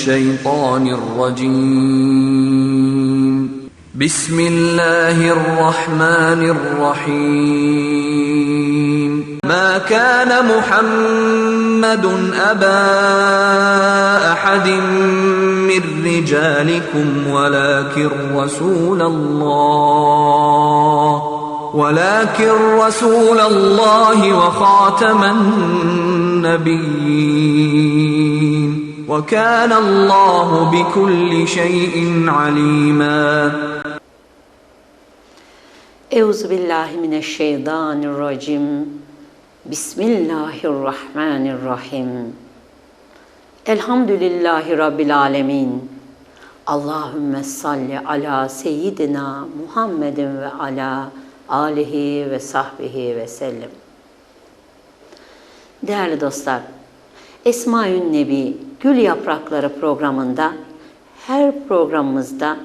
الشيطان الرجيم. بسم الله الرحمن الرحيم. ما كان محمد أبا أحد من رجالكم ولكن رسول الله ولكن رسول الله وخاتم النبيين. وكان الله بكل شيء عليما Euzu billahi mineşşeytanirracim. Bismillahirrahmanirrahim. Elhamdülillahi rabbil alamin. Allahümme salli ala seyyidina Muhammedin ve ala alihi ve sahbihi ve sellem. Değerli dostlar, Esmaül Nebi Gül Yaprakları programında her programımızda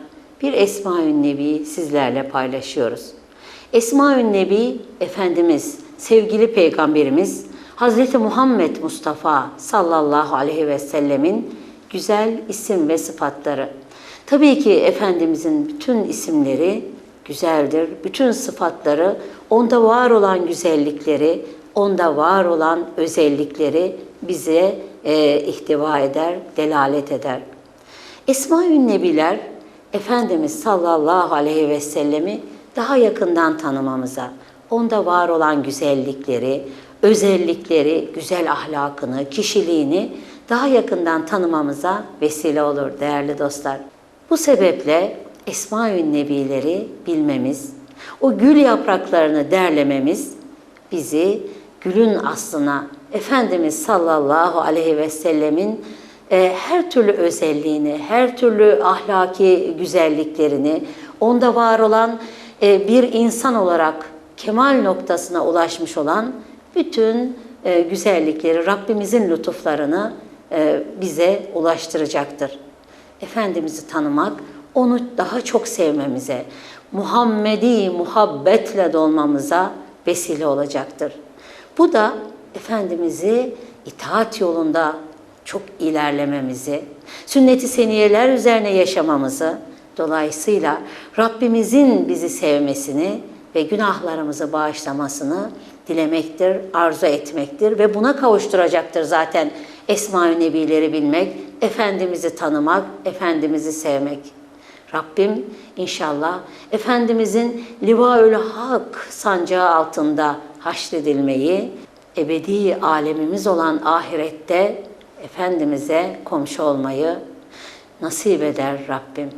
bir Esmaül Nebi sizlerle paylaşıyoruz. Esmaül Nebi Efendimiz, sevgili Peygamberimiz Hazreti Muhammed Mustafa sallallahu aleyhi ve sellemin güzel isim ve sıfatları. Tabii ki Efendimizin bütün isimleri güzeldir. Bütün sıfatları, onda var olan güzellikleri, onda var olan özellikleri bize e, ihtiva eder, delalet eder. Esma-ül Nebiler, Efendimiz sallallahu aleyhi ve sellemi daha yakından tanımamıza, onda var olan güzellikleri, özellikleri, güzel ahlakını, kişiliğini daha yakından tanımamıza vesile olur değerli dostlar. Bu sebeple Esma-ül Nebileri bilmemiz, o gül yapraklarını derlememiz bizi gülün aslına Efendimiz sallallahu aleyhi ve sellemin e, her türlü özelliğini, her türlü ahlaki güzelliklerini, onda var olan e, bir insan olarak kemal noktasına ulaşmış olan bütün e, güzellikleri, Rabbimizin lütuflarını e, bize ulaştıracaktır. Efendimiz'i tanımak, onu daha çok sevmemize, Muhammedi muhabbetle dolmamıza vesile olacaktır. Bu da Efendimiz'i itaat yolunda çok ilerlememizi, sünnet-i seniyeler üzerine yaşamamızı, dolayısıyla Rabbimizin bizi sevmesini ve günahlarımızı bağışlamasını dilemektir, arzu etmektir ve buna kavuşturacaktır zaten Esma-ı Nebileri bilmek, Efendimiz'i tanımak, Efendimiz'i sevmek. Rabbim inşallah Efendimizin Livaül Hak sancağı altında haşredilmeyi, ebedi alemimiz olan ahirette Efendimiz'e komşu olmayı nasip eder Rabbim.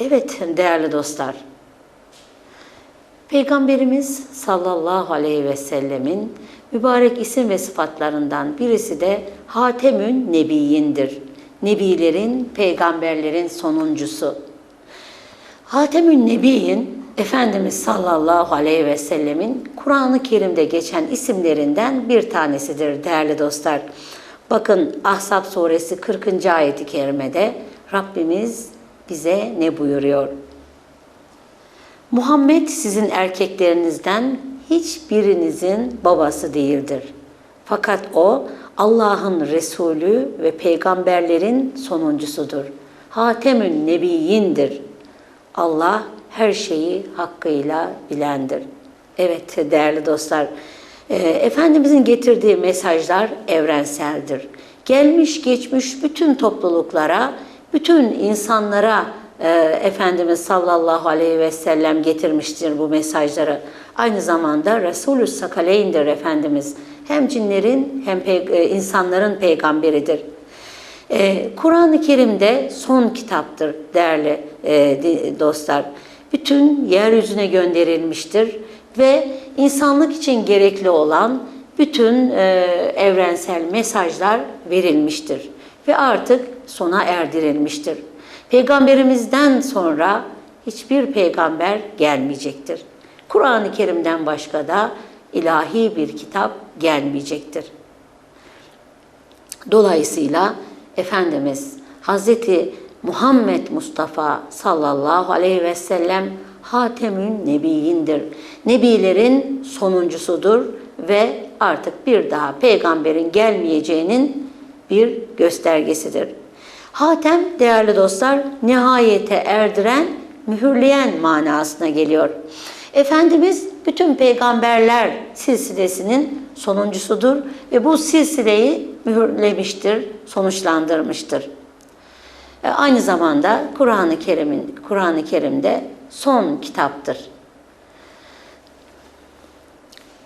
Evet değerli dostlar, Peygamberimiz sallallahu aleyhi ve sellemin mübarek isim ve sıfatlarından birisi de Hatemün Nebiyindir. Nebilerin, peygamberlerin sonuncusu. Hatemün Nebiyin, Efendimiz sallallahu aleyhi ve sellemin Kur'an-ı Kerim'de geçen isimlerinden bir tanesidir değerli dostlar. Bakın Ahzab suresi 40. ayeti kerimede Rabbimiz bize ne buyuruyor? Muhammed sizin erkeklerinizden hiçbirinizin babası değildir. Fakat o Allah'ın Resulü ve peygamberlerin sonuncusudur. Hatemün Nebiyindir. Allah her şeyi hakkıyla bilendir. Evet değerli dostlar, Efendimizin getirdiği mesajlar evrenseldir. Gelmiş geçmiş bütün topluluklara, bütün insanlara Efendimiz sallallahu aleyhi ve sellem getirmiştir bu mesajları. Aynı zamanda Resulü Sakaleyn'dir Efendimiz. Hem cinlerin hem pe- insanların peygamberidir. Kur'an-ı Kerim'de son kitaptır değerli dostlar. Bütün yeryüzüne gönderilmiştir ve insanlık için gerekli olan bütün evrensel mesajlar verilmiştir ve artık sona erdirilmiştir. Peygamberimizden sonra hiçbir peygamber gelmeyecektir. Kur'an-ı Kerim'den başka da ilahi bir kitap gelmeyecektir. Dolayısıyla Efendimiz Hazreti Muhammed Mustafa sallallahu aleyhi ve sellem Hatemün Nebiyindir. Nebilerin sonuncusudur ve artık bir daha peygamberin gelmeyeceğinin bir göstergesidir. Hatem değerli dostlar nihayete erdiren, mühürleyen manasına geliyor. Efendimiz bütün peygamberler silsilesinin sonuncusudur ve bu silsileyi mühürlemiştir, sonuçlandırmıştır. E, Aynı zamanda Kur'an-ı Kerim'in Kur'an-ı Kerim'de son kitaptır.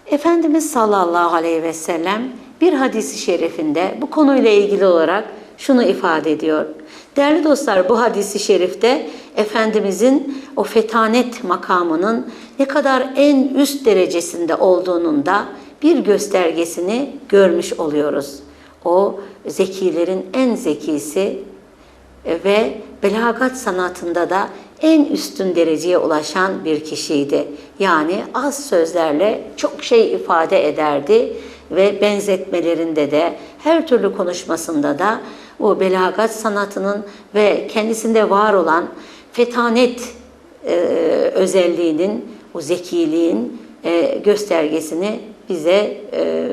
Efendimiz sallallahu aleyhi ve sellem bir hadisi şerifinde bu konuyla ilgili olarak şunu ifade ediyor. Değerli dostlar bu hadisi şerifte Efendimizin o fetanet makamının ne kadar en üst derecesinde olduğunun da bir göstergesini görmüş oluyoruz. O zekilerin en zekisi ve belagat sanatında da en üstün dereceye ulaşan bir kişiydi. Yani az sözlerle çok şey ifade ederdi ve benzetmelerinde de her türlü konuşmasında da o belagat sanatının ve kendisinde var olan fetanet e, özelliğinin, o zekiliğin e, göstergesini bize e,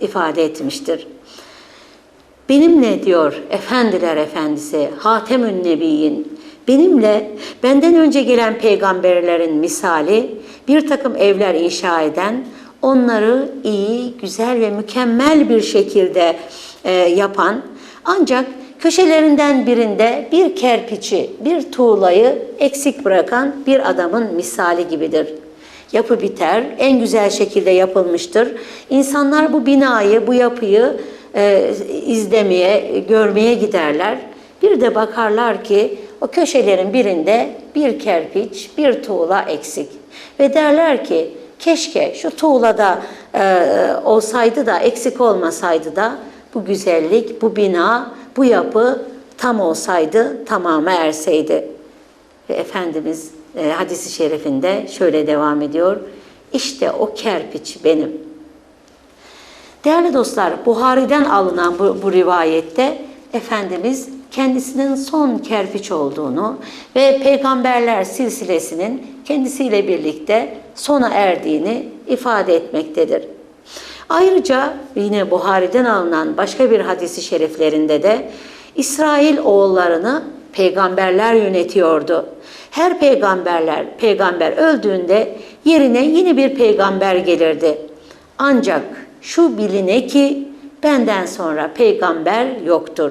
ifade etmiştir. Benimle diyor efendiler efendisi Hatemün Nebiyin benimle benden önce gelen peygamberlerin misali bir takım evler inşa eden onları iyi, güzel ve mükemmel bir şekilde e, yapan ancak köşelerinden birinde bir kerpiçi, bir tuğlayı eksik bırakan bir adamın misali gibidir. Yapı biter, en güzel şekilde yapılmıştır. İnsanlar bu binayı, bu yapıyı e, izlemeye, görmeye giderler. Bir de bakarlar ki o köşelerin birinde bir kerpiç, bir tuğla eksik. Ve derler ki keşke şu tuğlada e, olsaydı da eksik olmasaydı da bu güzellik, bu bina, bu yapı tam olsaydı, tamamı erseydi. Ve Efendimiz e, hadisi şerifinde şöyle devam ediyor. İşte o kerpiç benim. Değerli dostlar, Buhari'den alınan bu, bu rivayette Efendimiz kendisinin son kerpiç olduğunu ve peygamberler silsilesinin kendisiyle birlikte sona erdiğini ifade etmektedir. Ayrıca yine Buhari'den alınan başka bir hadisi şeriflerinde de İsrail oğullarını peygamberler yönetiyordu. Her peygamberler peygamber öldüğünde yerine yeni bir peygamber gelirdi. Ancak şu biline ki benden sonra peygamber yoktur.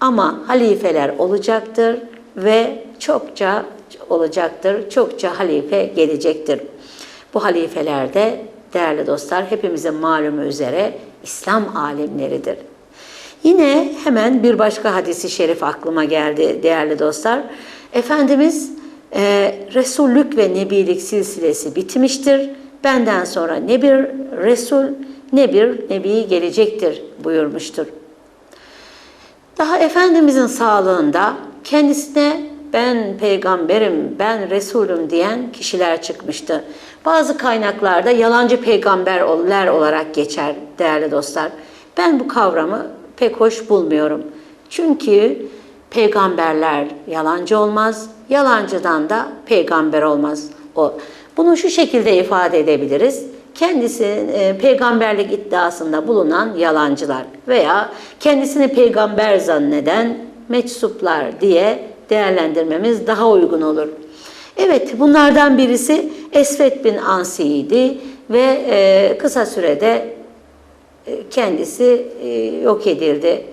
Ama halifeler olacaktır ve çokça olacaktır, çokça halife gelecektir. Bu halifeler de değerli dostlar hepimizin malumu üzere İslam alimleridir. Yine hemen bir başka hadisi şerif aklıma geldi değerli dostlar. Efendimiz e, Resullük ve Nebilik silsilesi bitmiştir. Benden sonra ne bir Resul ne bir Nebi gelecektir buyurmuştur. Daha Efendimizin sağlığında kendisine ben peygamberim, ben Resulüm diyen kişiler çıkmıştı. Bazı kaynaklarda yalancı peygamberler olarak geçer değerli dostlar. Ben bu kavramı pek hoş bulmuyorum. Çünkü peygamberler yalancı olmaz, yalancıdan da peygamber olmaz. O bunu şu şekilde ifade edebiliriz. Kendisi e, peygamberlik iddiasında bulunan yalancılar veya kendisini peygamber zanneden meczuplar diye değerlendirmemiz daha uygun olur. Evet bunlardan birisi Esvet bin Ansi'ydi ve e, kısa sürede e, kendisi yok edildi.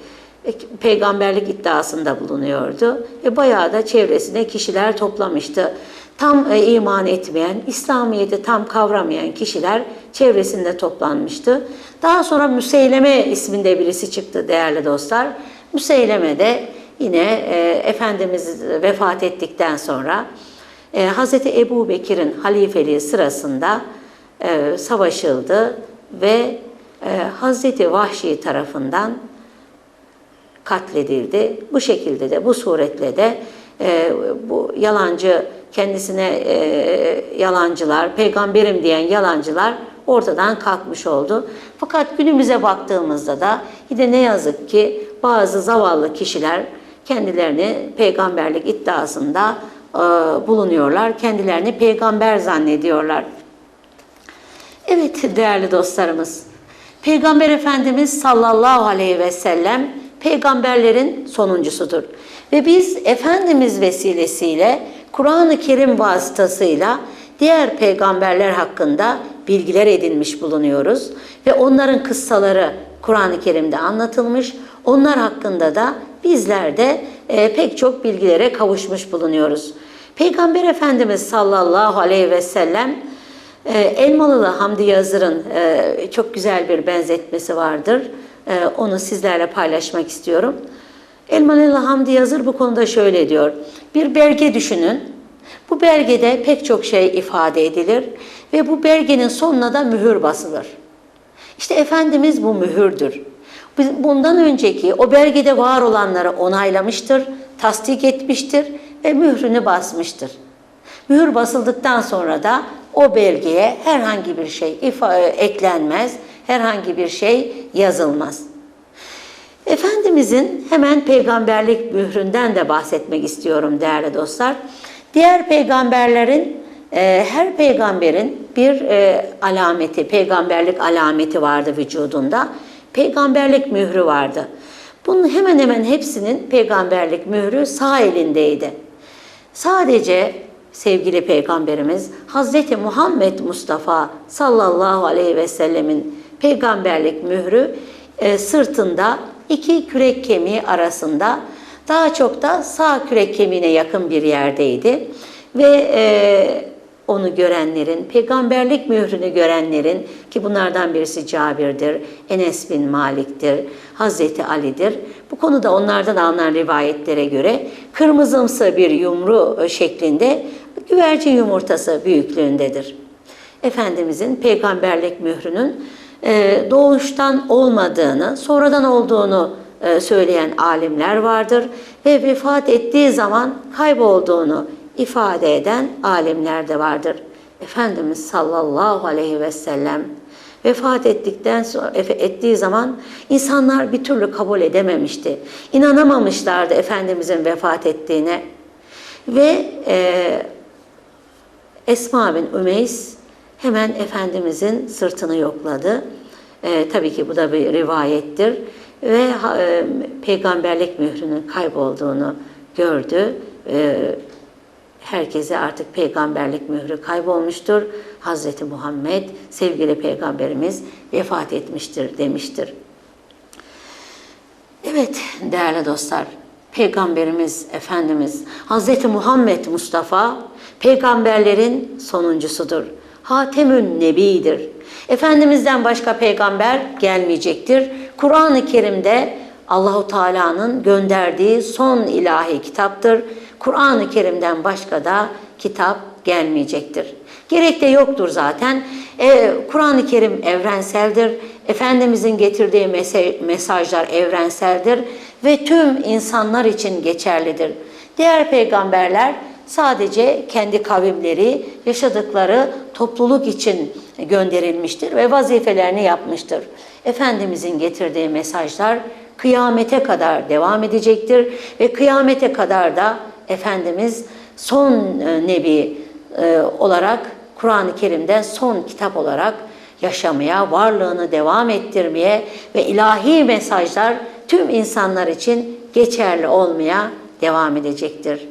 Peygamberlik iddiasında bulunuyordu. E, bayağı da çevresine kişiler toplamıştı. Tam e, iman etmeyen, İslamiyet'i tam kavramayan kişiler çevresinde toplanmıştı. Daha sonra Müseyleme isminde birisi çıktı değerli dostlar. Müseyleme de yine e, Efendimiz vefat ettikten sonra e, Hz. Ebu Bekir'in halifeliği sırasında e, savaşıldı ve e, Hazreti Vahşi tarafından katledildi. Bu şekilde de bu suretle de e, bu yalancı kendisine e, yalancılar, peygamberim diyen yalancılar ortadan kalkmış oldu. Fakat günümüze baktığımızda da yine ne yazık ki bazı zavallı kişiler kendilerini peygamberlik iddiasında e, bulunuyorlar. Kendilerini peygamber zannediyorlar. Evet değerli dostlarımız, Peygamber Efendimiz sallallahu aleyhi ve sellem peygamberlerin sonuncusudur. Ve biz Efendimiz vesilesiyle Kur'an-ı Kerim vasıtasıyla diğer peygamberler hakkında bilgiler edinmiş bulunuyoruz. Ve onların kıssaları Kur'an-ı Kerim'de anlatılmış. Onlar hakkında da bizler de e, pek çok bilgilere kavuşmuş bulunuyoruz. Peygamber Efendimiz sallallahu aleyhi ve sellem e, Elmalılı Hamdi Yazır'ın e, çok güzel bir benzetmesi vardır. E, onu sizlerle paylaşmak istiyorum. Elmalılı Hamdi Yazır bu konuda şöyle diyor. Bir belge düşünün. Bu belgede pek çok şey ifade edilir ve bu belgenin sonuna da mühür basılır. İşte Efendimiz bu mühürdür. Bundan önceki o belgede var olanları onaylamıştır, tasdik etmiştir ve mührünü basmıştır. Mühür basıldıktan sonra da o belgeye herhangi bir şey ifa- eklenmez, herhangi bir şey yazılmaz. Efendimizin hemen peygamberlik mühründen de bahsetmek istiyorum değerli dostlar. Diğer peygamberlerin, e, her peygamberin bir e, alameti, peygamberlik alameti vardı vücudunda. Peygamberlik mührü vardı. Bunun hemen hemen hepsinin peygamberlik mührü sağ elindeydi. Sadece sevgili peygamberimiz Hazreti Muhammed Mustafa sallallahu aleyhi ve sellemin peygamberlik mührü e, sırtında iki kürek kemiği arasında daha çok da sağ kürek kemiğine yakın bir yerdeydi ve e, onu görenlerin, peygamberlik mührünü görenlerin ki bunlardan birisi Cabir'dir, Enes bin Malik'tir, Hazreti Ali'dir. Bu konuda onlardan alınan rivayetlere göre kırmızımsı bir yumru şeklinde güvercin yumurtası büyüklüğündedir. Efendimizin peygamberlik mührünün e, doğuştan olmadığını, sonradan olduğunu e, söyleyen alimler vardır ve vefat ettiği zaman kaybolduğunu ifade eden alimler de vardır. Efendimiz sallallahu aleyhi ve sellem vefat ettikten sonra ettiği zaman insanlar bir türlü kabul edememişti. İnanamamışlardı Efendimizin vefat ettiğine. Ve e, Esma bin Ümeys hemen Efendimizin sırtını yokladı. E, tabii ki bu da bir rivayettir. Ve e, peygamberlik mührünün kaybolduğunu gördü. E, herkese artık peygamberlik mührü kaybolmuştur. Hazreti Muhammed sevgili peygamberimiz vefat etmiştir demiştir. Evet değerli dostlar, Peygamberimiz Efendimiz Hazreti Muhammed Mustafa peygamberlerin sonuncusudur. Hatemün Nebi'dir. Efendimizden başka peygamber gelmeyecektir. Kur'an-ı Kerim'de Allahu Teala'nın gönderdiği son ilahi kitaptır. Kur'an-ı Kerim'den başka da kitap gelmeyecektir. Gerek de yoktur zaten. Ee, Kur'an-ı Kerim evrenseldir. Efendimizin getirdiği mesajlar evrenseldir ve tüm insanlar için geçerlidir. Diğer peygamberler sadece kendi kavimleri, yaşadıkları topluluk için gönderilmiştir ve vazifelerini yapmıştır. Efendimizin getirdiği mesajlar kıyamete kadar devam edecektir ve kıyamete kadar da Efendimiz son e, nebi e, olarak Kur'an-ı Kerim'den son kitap olarak yaşamaya, varlığını devam ettirmeye ve ilahi mesajlar tüm insanlar için geçerli olmaya devam edecektir.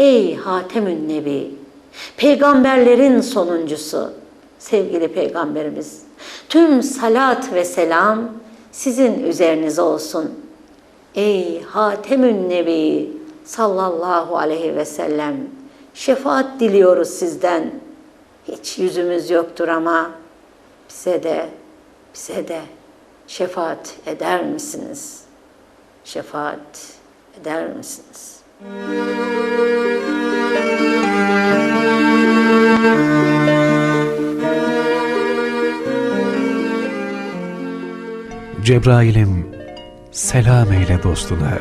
Ey Hatemün Nebi, peygamberlerin sonuncusu, sevgili peygamberimiz, tüm salat ve selam sizin üzerinize olsun. Ey Hatemün Nebi sallallahu aleyhi ve sellem, şefaat diliyoruz sizden. Hiç yüzümüz yoktur ama bize de, bize de şefaat eder misiniz? Şefaat eder misiniz? Cebrail'im selam eyle dostuna.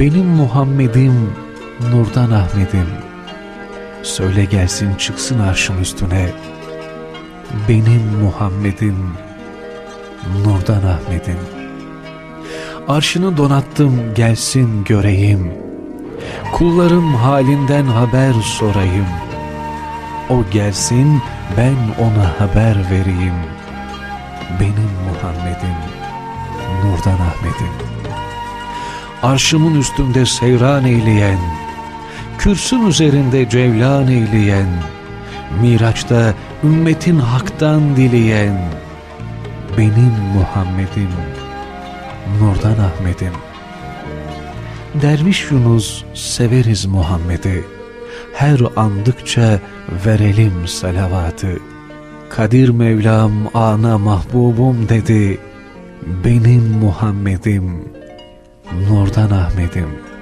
Benim Muhammed'im nurdan Ahmet'im. Söyle gelsin çıksın arşın üstüne. Benim Muhammed'im nurdan Ahmet'im. Arşını donattım gelsin göreyim. Kullarım halinden haber sorayım. O gelsin ben ona haber vereyim. Benim Muhammed'im, Nurdan Ahmet'im. arşımın üstünde seyran eyleyen, kürsün üzerinde cevlan eyleyen, Miraç'ta ümmetin haktan dileyen, benim Muhammed'im, nurdan Ahmet'im. Derviş Yunus severiz Muhammed'i, her andıkça verelim salavatı. Kadir Mevlam ana mahbubum dedi, benim Muhammed'im, nurdan Ahmet'im.''